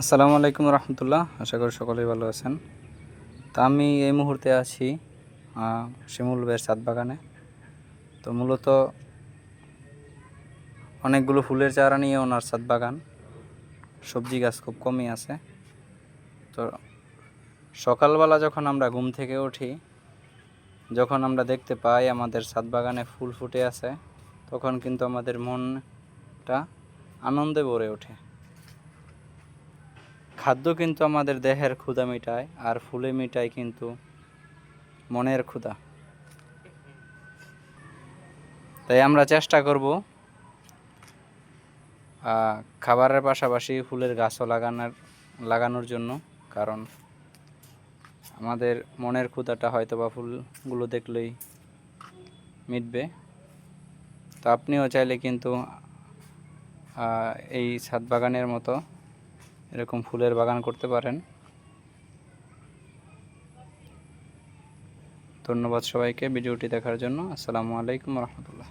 আসসালামু আলাইকুম রহমতুল্লাহ, আশা করি সকলেই ভালো আছেন। তা আমি এই মুহূর্তে আছি শিমুল বের সাত বাগানে। তো মূলত অনেকগুলো ফুলের চারা নিয়ে ওনার সাত বাগান। সবজি গাছ খুব কমই আছে। তো সকালবেলা যখন আমরা ঘুম থেকে উঠি, যখন আমরা দেখতে পাই আমাদের সাত বাগানে ফুল ফুটে আছে, তখন কিন্তু আমাদের মনটা আনন্দে ভরে ওঠে। খাদ্য কিন্তু আমাদের দেহের ক্ষুধা মেটায় আর ফুলে মেটায় কিন্তু মনের ক্ষুধা। তাই আমরা চেষ্টা করব খাবারের পাশাপাশি ফুলের গাছও লাগানোর লাগানোর জন্য, কারণ আমাদের মনের ক্ষুধাটা হয়তো বা ফুলগুলো দেখলেই মিটবে। তো আপনিও চাইলে কিন্তু এই ছাদ বাগানের মতো এরকম ফুলের বাগান করতে পারেন। ধন্যবাদ সবাইকে ভিডিওটি দেখার জন্য। আসসালামু আলাইকুম রহমতুল্লাহ।